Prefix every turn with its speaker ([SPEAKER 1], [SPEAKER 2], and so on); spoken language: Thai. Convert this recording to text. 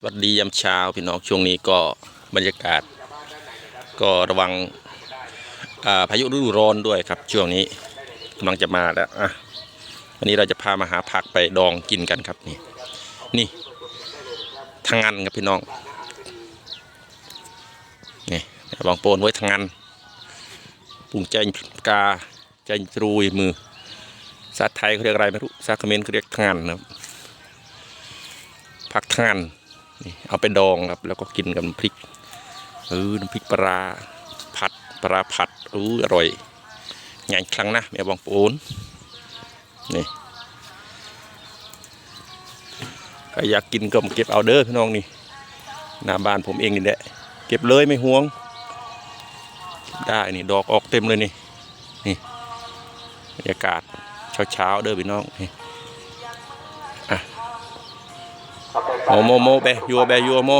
[SPEAKER 1] สวัสดียามเช้าพี่น้องช่วงนี้ก็บรรยากาศ ก็ระวังาพายุฤดูร้อนด้วยครับ ช่วงนี้กำลังจะมาแล้วอะวันนี้เราจะพามาหาผักไปดองกินกันครับนี่ นี่ทางงันครับพี่น้องนี่ลองโปนไว้ทางงันปรุงใจกาใจตรูยมือภาไทยเขาเรียกอะไรไม่รู้ภาษาเมรเขาเรียกทางงันนะครับผักทางงัน นี่เอาไปดองครับ แล้วก็กินกับน้ำพริกเออน้ำพริกปลาผัดปลาร้าผัดอู้อร่อยงานครั้งนะแม่บองปูนนี่ใครอยากกินก็มาเก็บเอาเด้อพี่น้องนี่หน้าบ้านผมเองนี่แหละเก็บเลยไม่ห่วง ได้นี่ดอกออกเต็มเลยนี่นี่บรรยากาศเช้าๆเด้อพี่น้องนี่ โมโมโมเบยัวเบยัวโม